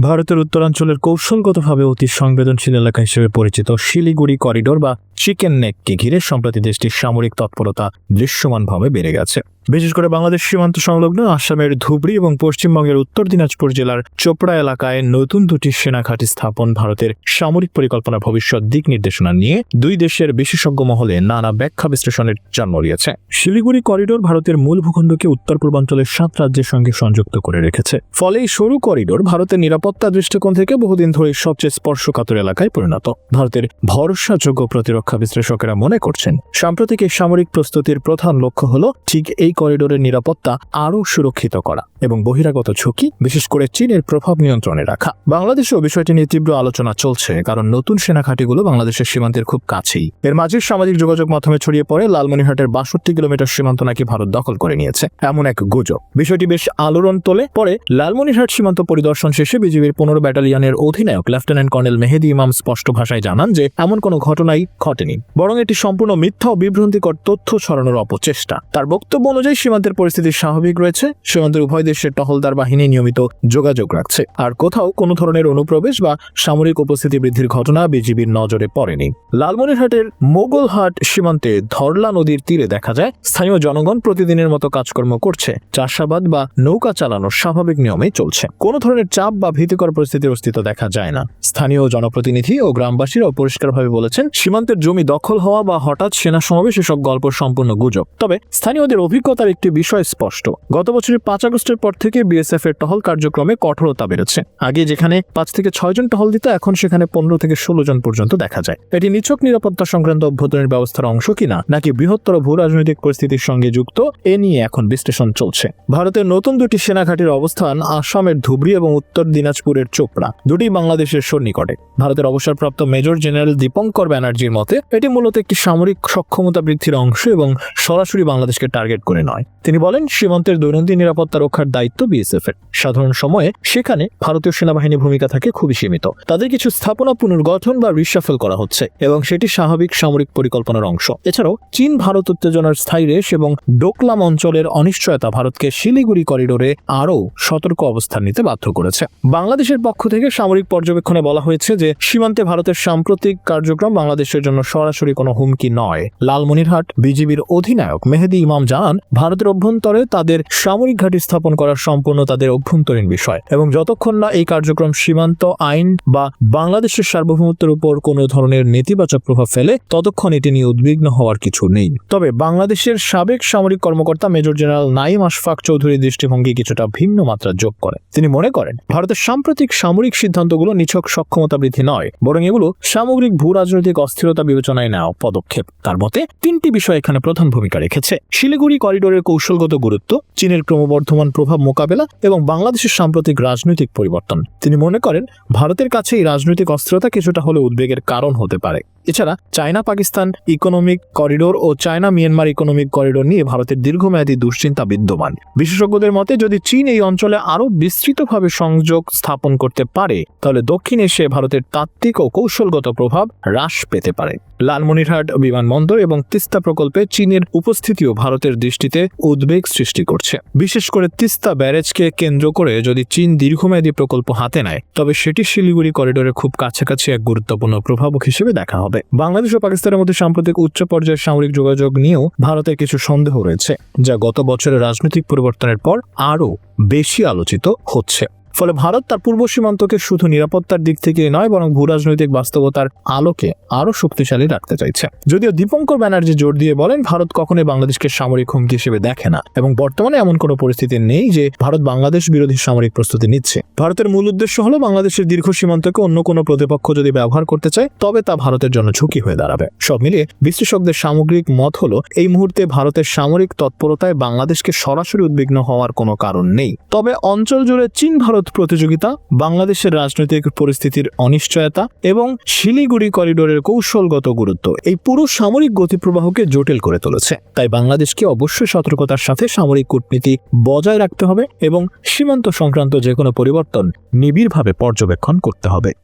ভারতের উত্তরাঞ্চলের কৌশলগতভাবে অতি সংবেদনশীল এলাকা হিসেবে পরিচিত শিলিগুড়ি করিডোর বা চিকেন নেককে ঘিরে সম্প্রতি দেশটির সামরিক তৎপরতা দৃশ্যমানভাবে বেড়ে গেছে। বিশেষ করে বাংলাদেশ সীমান্ত সংলগ্ন আসামের ধুবড়ি এবং পশ্চিমবঙ্গের উত্তর দিনাজপুর জেলার চোপড়া এলাকায় নতুন দুটি সেনা ঘাঁটি স্থাপন ভারতের সামরিক পরিকল্পনা ভবিষ্যৎ দিক নির্দেশনা নিয়ে দুই দেশের বিশেষজ্ঞ মহলে নানা ব্যাখ্যা বিশ্লেষণের জন্ম দিয়েছে। শিলিগুড়ি করিডোর ভারতের মূল ভূখণ্ডকে উত্তর পূর্বাঞ্চলের সাত রাজ্যের সঙ্গে সংযুক্ত করে রেখেছে। ফলে এই সরু করিডোর ভারতের নিরাপত্তা দৃষ্টিকোণ থেকে বহুদিন ধরে সবচেয়ে স্পর্শকাতর এলাকায় পরিণত। ভারতের ভরসাযোগ্য প্রতিরক্ষা বিশ্লেষকেরা মনে করছেন, সাম্প্রতিক এই সামরিক প্রস্তুতির প্রধান লক্ষ্য হল ঠিক এই করিডোরের নিরাপত্তা আরও সুরক্ষিত করা এবং বহিরাগত ঝুঁকি, বিশেষ করে চীনের প্রভাব নিয়ন্ত্রণে রাখা। বাংলাদেশেও বিষয়টি নিয়ে তীব্র আলোচনা চলছে, কারণ নতুন সেনা ঘাঁটিগুলো বাংলাদেশের সীমান্তের খুব কাছেই। এর মাঝে সামাজিক যোগাযোগ মাধ্যমে ছড়িয়ে পড়ে লালমনিরহাটের বাষট্টি কিলোমিটার সীমান্ত নাকি ভারত দখল করে নিয়েছে, এমন এক গুজব। বিষয়টি বেশ আলোড়ন তোলে, পরে লালমনিরহাট সীমান্ত পরিদর্শন শেষে বিজিবির পনেরো ব্যাটালিয়নের অধিনায়ক লেফটেন্যান্ট কর্নেল মেহেদি ইমাম স্পষ্ট ভাষায় জানান যে, এমন কোনো ঘটনাই ঘটেনি, বরং এটি সম্পূর্ণ মিথ্যা ও বিভ্রান্তিকর তথ্য ছড়ানোর অপচেষ্টা। তার বক্তব্য অনুযায়ী সীমান্তের পরিস্থিতি স্বাভাবিক রয়েছে, সীমান্তের উভয় দেশের টহলদার বাহিনী নিয়মিত যোগাযোগ রাখছে, আর কোথাও কোনো ধরনের অনুপ্রবেশ বা সামরিক উপস্থিতি বৃদ্ধির ঘটনা বিজিবির নজরে পড়েনি। লালমনিরহাটের মোগলহাট সীমান্তে ধরলা নদীর তীরে দেখা যায়, স্থানীয় জনগণ প্রতিদিনের মতো কাজকর্ম করছে, চাষাবাদ বা নৌকা চালানো স্বাভাবিক নিয়মে চলছে। কোনো ধরনের চাপ বা ভীতিকর পরিস্থিতির অস্তিত্ব দেখা যায় না। স্থানীয় জনপ্রতিনিধি ও গ্রামবাসীরাও পরিষ্কারভাবে বলেছেন, সীমান্তের জমি দখল হওয়া বা হঠাৎ সেনা সমাবেশ এসব গল্প সম্পূর্ণ গুজব। তবে স্থানীয়দের অভিজ্ঞতার একটি বিষয় স্পষ্ট। গত বছরের পাঁচ আগস্টের পর থেকে বিএসএফ এর টহল কার্যক্রমে কঠোরতা বেড়েছে। আগে যেখানে পাঁচ থেকে ছয় জন টহল দিত, এখন সেখানে পনেরো থেকে ষোলো জন পর্যন্ত দেখা যায়। এটি নিছক নিরাপত্তা সংক্রান্ত অভ্যন্তরীণ ব্যবস্থার অংশ কিনা, নাকি বৃহত্তর ভূ রাজনৈতিক পরিস্থিতির সঙ্গে যুক্ত, এ নিয়ে এখন বিশ্লেষণ চলছে। ভারতের নতুন দুটি সেনাঘাটির অবস্থান আসামের ধুবড়ি এবং উত্তর দিনাজপুরের চোপড়া, দুটি বাংলাদেশের সন্নিকটে। ভারতের অবসরপ্রাপ্ত মেজর জেনারেল দীপঙ্কর ব্যানার্জির মতে, এটি মূলত একটি সামরিক সক্ষমতা বৃদ্ধির অংশ এবং সরাসরি বাংলাদেশকে টার্গেট করে নয়। তিনি বলেন, সীমান্তের দৈনন্দিন নিরাপত্তা রক্ষার দায়িত্ব বিএসএফ এর। সাধারণ সময়ে সেখানে ভারতীয় সেনাবাহিনীর ভূমিকা থাকে খুবই সীমিত। তাদের কিছু স্থাপনা পুনর্গঠন বা রিসাফেল করা হচ্ছে এবং সেটি স্বাভাবিক সামরিক পরিকল্পনার অংশ। এছাড়াও, চীন ভারত উত্তেজনার স্থায়ী রেশ এবং ডোকলাম অঞ্চলের অনিশ্চয়তা ভারতকে শিলিগুড়ি করিডোরে আরও সতর্ক অবস্থান নিতে বাধ্য করেছে। বাংলাদেশের পক্ষ থেকে সামরিক পর্যবেক্ষণে বলা হয়েছে যে, সীমান্তে ভারতের সাম্প্রতিক কার্যক্রম বাংলাদেশের জন্য সরাসরি কোনো হুমকি নয়। লালমনিরহাট বিজিবির অধিনায়ক মেহেদি ইমাম জানান, ভারতের অভ্যন্তরে তাদের সামরিক ঘাঁটি স্থাপন করা সম্পূর্ণ তাদের অভ্যন্তরীণ বিষয় এবং যতক্ষণ না এই কার্যক্রম সীমান্ত আইন বা বাংলাদেশের সার্বভৌমত্বের উপর কোনো ধরনের নেতিবাচক প্রভাব ফেলে, ততক্ষণ এটি নিয়ে উদ্বিগ্ন হওয়ার কিছু নেই। তবে বাংলাদেশের সাবেক সামরিক কর্মকর্তা মেজর জেনারেল নাইম আশফাক চৌধুরীর দৃষ্টিভঙ্গি কিছুটা ভিন্ন মাত্রা যোগ করে। তিনি মনে করেন, ভারতের সাম্প্রতিক সামরিক সিদ্ধান্তগুলো নিছক সক্ষমতা বৃদ্ধি নয়, বরং এগুলো সামগ্রিক ভূ রাজনৈতিক অস্থিরতা বিবেচনায় নেওয়া পদক্ষেপ। তার মতে, তিনটি বিষয় এখানে প্রধান ভূমিকা রেখেছে। শিলিগুড়ি করিডোরের কৌশলগত গুরুত্ব, চীনের ক্রমবর্ধমান প্রভাব মোকাবেলা এবং বাংলাদেশের সাম্প্রতিক রাজনৈতিক পরিবর্তন। তিনি মনে করেন, ভারতের কাছে এই রাজনৈতিক অস্থিরতা কিছুটা হলে উদ্বেগের কারণ হতে পারে। এছাড়া চায়না পাকিস্তান ইকোনমিক করিডোর ও চায়না মিয়ানমার ইকোনমিক করিডোর নিয়ে ভারতের দীর্ঘমেয়াদী দুশ্চিন্তা বিদ্যমান। বিশেষজ্ঞদের মতে, যদি চীন এই অঞ্চলে আরও বিস্তৃতভাবে সংযোগ স্থাপন করতে পারে, তাহলে দক্ষিণ এশিয়ায় ভারতের তাত্ত্বিক ও কৌশলগত প্রভাব হ্রাস পেতে পারে। লালমনিরহাট বিমানবন্দর এবং তিস্তা প্রকল্পে চীনের উপস্থিতিও ভারতের দৃষ্টিতে উদ্বেগ সৃষ্টি করছে। বিশেষ করে তিস্তা ব্যারেজকে কেন্দ্র করে যদি চীন দীর্ঘমেয়াদী প্রকল্প হাতে নেয়, তবে সেটি শিলিগুড়ি করিডোরের খুব কাছাকাছি এক গুরুত্বপূর্ণ প্রভাবক হিসেবে দেখা হবে। বাংলাদেশ ও পাকিস্তানের মধ্যে সাম্প্রতিক উচ্চ পর্যায়ের সামরিক যোগাযোগ নিয়েও ভারতের কিছু সন্দেহ রয়েছে, যা গত বছরের রাজনৈতিক পরিবর্তনের পর আরও বেশি আলোচিত হচ্ছে। ফলে ভারত তার পূর্ব সীমান্তকে শুধু নিরাপত্তার দিক থেকে নয়, বরং ভূ রাজনৈতিক বাস্তবতার আলোকে আরও শক্তিশালী রাখতে চাইছে। যদিও দীপঙ্কর ব্যানার্জি জোর দিয়ে বলেন, ভারত কখনোই বাংলাদেশকে সামরিক হুমকি হিসেবে দেখে না এবং বর্তমানে এমন কোনো পরিস্থিতি নেই যে ভারত বাংলাদেশ বিরোধী সামরিক প্রস্তুতি নিচ্ছে। ভারতের মূল উদ্দেশ্য হলো বাংলাদেশের দীর্ঘ সীমান্তকে অন্য কোনো প্রতিপক্ষ যদি ব্যবহার করতে চায়, তবে তা ভারতের জন্য ঝুঁকি হয়ে দাঁড়াবে। সব মিলিয়ে বিশ্লেষকদের সামগ্রিক মত হলো, এই মুহূর্তে ভারতের সামরিক তৎপরতায় বাংলাদেশকে সরাসরি উদ্বিগ্ন হওয়ার কোনো কারণ নেই। তবে অঞ্চল জুড়ে চীন ভারত প্রতিযোগিতা, বাংলাদেশের রাজনৈতিক পরিস্থিতির অনিশ্চয়তা এবং শিলিগুড়ি করিডোরের কৌশলগত গুরুত্ব এই পুরো সামরিক গতিপ্রবাহকে জটিল করে তুলেছে। তাই বাংলাদেশকে অবশ্যই সতর্কতার সাথে সামরিক কূটনীতি বজায় রাখতে হবে এবং সীমান্ত সংক্রান্ত যে কোনো পরিবর্তন নিবিড়ভাবে পর্যবেক্ষণ করতে হবে।